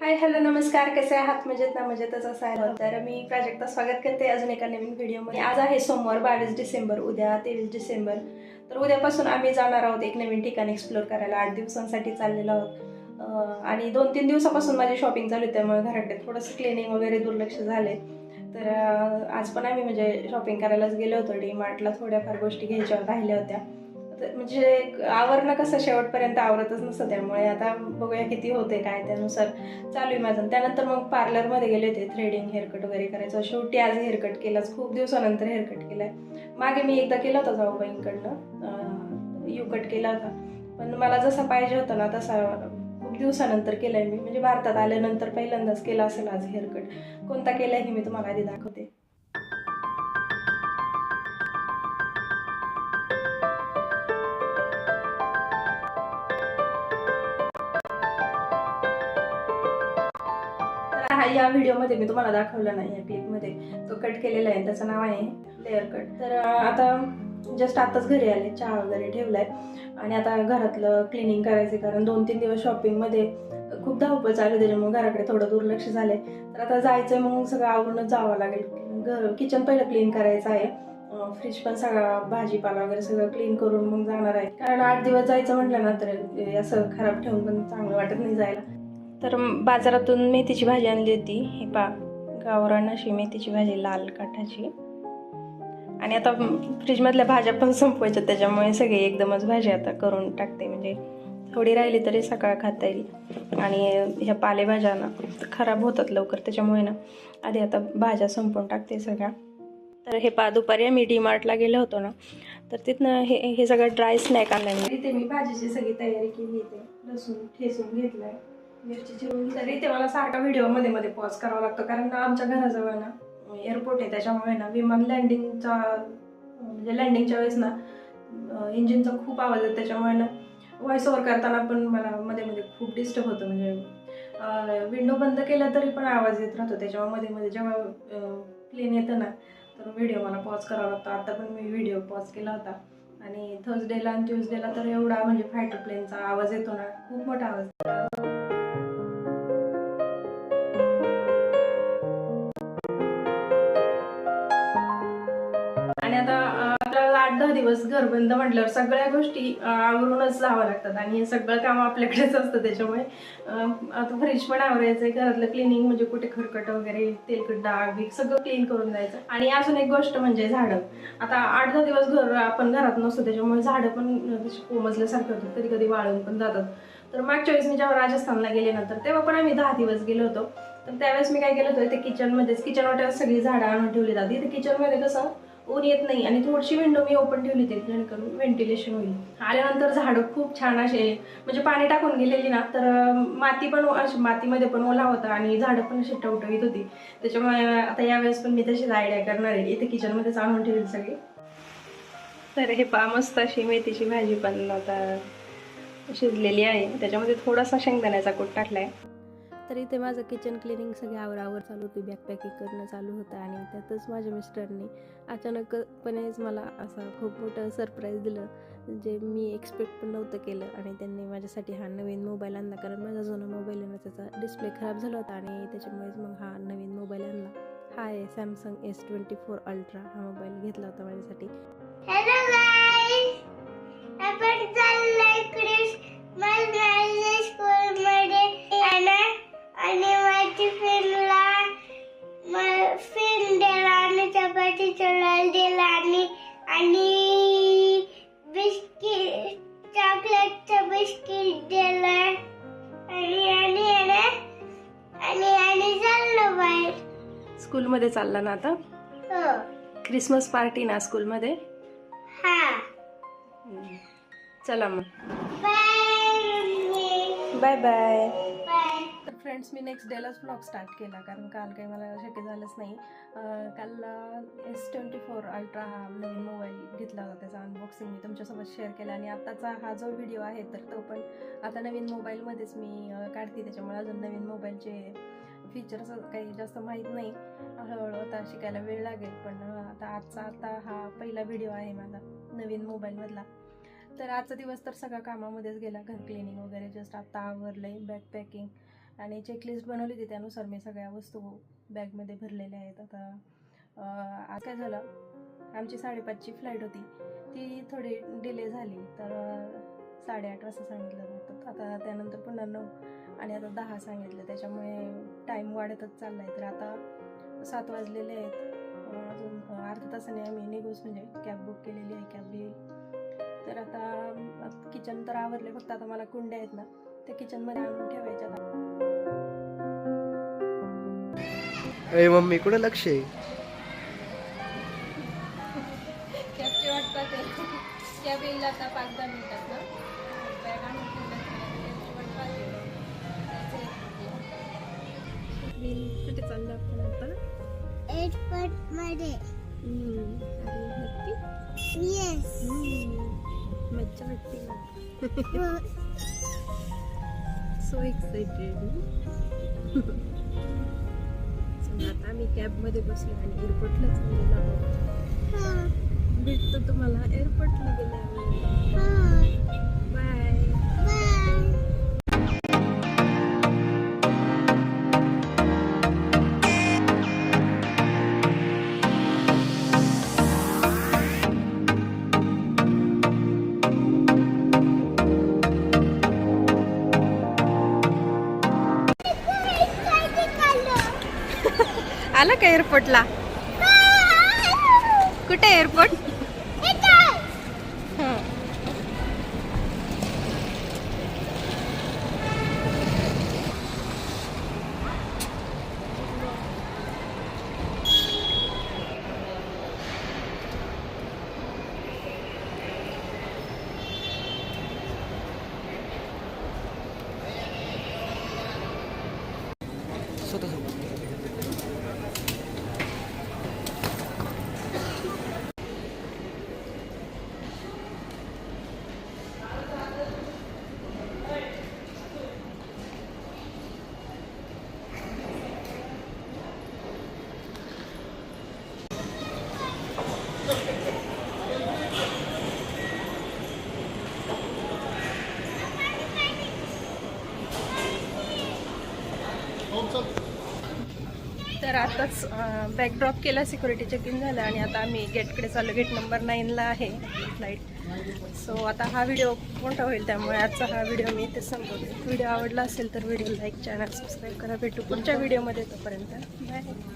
Hi hello नमस्कार. कसे आहात? मजेत ना? मजेतच असायला. तर मी प्राजक्ता स्वागत करते अजून एका नवीन व्हिडिओमध्ये. आज आहे सोमवार बावीस डिसेंबर उद्या तेवीस डिसेंबर. तर उद्यापासून आम्ही जाणार आहोत एक नवीन ठिकाण एक्सप्लोर करायला. आठ दिवसांसाठी चाललेलो आहोत. आणि दोन तीन दिवसापासून माझी शॉपिंग चालू आहे त्यामुळे घराकडे थोडंसं क्लिनिंग वगैरे दुर्लक्ष झाले तर आज पण आम्ही म्हणजे शॉपिंग करायलाच गेलो होतो. डी मार्टला थोड्याफार गोष्टी घ्यायच्या राहिल्या होत्या. म्हणजे आवरणं कसं शेवटपर्यंत आवरतच नसतं त्यामुळे आता बघूया किती होते काय त्यानुसार चालू आहे माझं. त्यानंतर मग पार्लरमध्ये गेले होते थ्रेडिंग हेअरकट वगैरे करायचं. शेवटी आज हेअरकट केलाच खूप दिवसानंतर हेअरकट केलाय. मागे मी एकदा केला होता जाऊबाईंकडनं यू कट केला होता. पण मला जसा पाहिजे होता ना तसा खूप दिवसानंतर केलाय मी. म्हणजे भारतात आल्यानंतर पहिल्यांदाच केला असेल आज हेअरकट कोणता केलाय हे मी तुम्हाला आधी दाखवते. हा या व्हिडिओमध्ये मी तुम्हाला दाखवला नाही या क्लिपमध्ये. तो कट केलेला आहे त्याचं नाव आहे लेअर कट तर आता जस्ट आताच घरी आले चहा वगैरे ठेवलाय. आणि आता घरातलं क्लिनिंग करायचं कारण दोन तीन दिवस शॉपिंगमध्ये खूप धावपळ चालू आहे, त्याच्यामुळे घराकडे थोडं दुर्लक्ष झालंय. तर आता जायचंय मग सगळं आवरूनच जावं लागेल. घर किचन पहिलं क्लीन करायचं आहे. फ्रीज पण सगळा भाजीपाला वगैरे सगळं क्लीन करून मग जाणार आहे. कारण आठ दिवस जायचं म्हटलं ना तर असं खराब ठेवून पण चांगलं वाटत नाही जायला. तर बाजारातून मेथीची भाजी आणली होती. हे पा गावरान अशी मेथीची भाजी लाल काठाची. आणि आता फ्रीजमधल्या भाज्या पण संपवायच्या त्याच्यामुळे सगळी एकदमच भाजी आता करून टाकते. म्हणजे थोडी राहिली तरी सकाळ खाता येईल. आणि ह्या पालेभाज्या ना खराब होतात लवकर त्याच्यामुळे ना आधी आता भाज्या संपवून टाकते सगळ्या. तर हे पा दुपारी आम्ही डी मार्टला गेलो होतो ना तर तिथनं हे हे सगळं ड्राय स्नॅक आणलं. मी मी भाजीची सगळी तयारी केली इथे. लसूण ठेचून आहे मिरची चिरून तरी ते मला सारखा व्हिडिओमध्ये मध्ये पॉज करावा लागतो. कारण ना आमच्या घराजवळ ना एअरपोर्ट आहे त्याच्यामुळे ना विमान लँडिंगचा म्हणजे लँडिंगच्या वेळेस ना इंजिनचा खूप आवाज आहे त्याच्यामुळे ना व्हॉइस ओव्हर करताना पण मला मध्ये मध्ये खूप डिस्टर्ब होतं. म्हणजे विंडो बंद केला तरी पण आवाज येत राहतो. त्याच्यामुळे मध्ये मध्ये जेव्हा प्लेन येतं ना तर व्हिडिओ मला पॉज करावा लागतो. आता पण मी व्हिडिओ पॉज केला होता. आणि थर्सडेला आणि ट्युजडेला तर एवढा म्हणजे फायटर प्लेनचा आवाज येतो ना खूप मोठा आवाज. आणि आता आपल्याला आठ दहा दिवस घर बंद म्हटल्यावर सगळ्या गोष्टी आवरूनच जावं लागतात आणि हे सगळं काम आपल्याकडेच असतं त्याच्यामुळे आता फ्रीज पण आवरायचं आहे घरातलं क्लिनिंग म्हणजे कुठे खरकट वगैरे तेलकट डाग बिग सगळं क्लीन करून जायचं आणि अजून एक गोष्ट म्हणजे झाडं. आता आठ दहा दिवस घर आपण घरात नसतो त्याच्यामुळे झाडं पण तशी कोमजल्यासारखं होतं कधी कधी वाळून पण जातात. तर मागच्या वेळेस मी जेव्हा राजस्थानला गेले नंतर तेव्हा पण आम्ही दहा दिवस गेलो होतो. तर त्यावेळेस मी काय केलं होतं ते किचनमध्येच किचन वाट्यावर सगळी झाडं आणून ठेवली जाते तर किचनमध्ये कसं ऊन येत नाही आणि थोडीशी विंडो मी ओपन ठेवली होती जेणेकरून व्हेंटिलेशन होईल. आल्यानंतर झाडं खूप छान असे म्हणजे पाणी टाकून गेलेली ना तर माती पण अशी मातीमध्ये पण ओला होता आणि झाडं पण अशी टवटवीत होती. त्याच्यामुळे आता यावेळेस पण मी तशीच आयडिया करणार आहे. इथे किचनमध्येच आणून ठेवली सगळी. तर हे पा मस्त अशी मेथीची भाजी पण आता शिजलेली आहे. त्याच्यामध्ये थोडासा शेंगदाण्याचा कूट आहे तर इथे माझं किचन क्लिनिंग सगळे आवरावर चालू होती बॅकपॅकिंग करणं चालू होतं आणि त्यातच माझ्या मिस्टरने अचानकपणेच मला असा खूप मोठं सरप्राईज दिलं जे मी एक्सपेक्ट पण नव्हतं केलं आणि त्यांनी माझ्यासाठी हा नवीन मोबाईल आणला. कारण माझा जुना मोबाईल आहे त्याचा डिस्प्ले खराब झाला होता आणि त्याच्यामुळेच मग हा नवीन मोबाईल आणला. हा आहे Samsung S twenty four ultra हा मोबाईल घेतला होता माझ्यासाठी. स्कूलमध्ये चालला ना आता? हो. क्रिसमस पार्टी ना स्कूलमध्ये? हा. चला मग. Bye bye bye. बाय. तर फ्रेंड्स मी नेक्स्ट डेलाच ब्लॉग स्टार्ट केला कारण काल काही मला शक्य झालंच नाही. काल एस ट्वेंटी फोर अल्ट्रा हा नवीन मोबाईल घेतला होता त्याचा अनबॉक्सिंग मी तुमच्यासोबत शेअर केला. आणि आत्ताचा हा जो व्हिडिओ आहे तर तो पण आता नवीन मोबाईलमध्येच मी काढते. त्याच्यामुळे अजून नवीन मोबाईलचे फीचर्स काही जास्त माहीत नाही. हळूहळू आता शिकायला वेळ लागेल पण आता आजचा आता हा पहिला व्हिडिओ आहे माझा नवीन मोबाईलमधला तर आजचा दिवस तर सगळा कामामध्येच गेला. घर क्लिनिंग वगैरे जस्ट आत्ता आवरलं आहे बॅग पॅकिंग आणि चेकलिस्ट बनवली होती त्यानुसार मी सगळ्या वस्तू बॅगमध्ये भरलेल्या आहेत. आता आज काय झालं? आमची साडेपाचची फ्लाईट होती. ती थोडी डिले झाली. तर साडेआठ वाजता सांगितलं होतं. आता त्यानंतर पुन्हा नऊ आणि आता दहा सांगितलं त्याच्यामुळे टाईम वाढतच चालला आहे तर आता सात वाजलेले आहेत. अजून अं, अर्ध्या तासाने आम्ही निघूच म्हणजे कॅब बुक केलेली आहे कॅब येईल तर आता किचन तर आवरले फक्त आता मला कुंड्या आहेत ना त्या किचनमध्ये आणून ठेवायच्या अरे मम्मी कुठं लक्ष आहे? कॅबचे वाटतात ते कॅब येईल आता पाच दहा मिनिटात ना मी कुठे चाललो आपण आता? एअरपोर्टमध्ये येस मज्जा वाटते ना सो एक्साइटेड आता आम्ही कॅबमध्ये बसलो आणि एअरपोर्टला चाललेलो आहोत. भेटतो तुम्हाला एअरपोर्टला गेल्यावर. एअरपोर्टला. कुठे एअरपोर्ट? तर आताच बॅकड्रॉप केला सिक्युरिटी चेक इन झालं आणि आता आम्ही गेटकडे चाललो. गेट नंबर नाईनला आहे फ्लाईट सो आता हा व्हिडिओ मोठा होईल त्यामुळे आजचा हा व्हिडिओ मी इथे संपवते. व्हिडिओ आवडला असेल तर व्हिडिओ लाईक चॅनल सबस्क्राईब करा. भेटू पुढच्या व्हिडिओमध्ये तोपर्यंत. बाय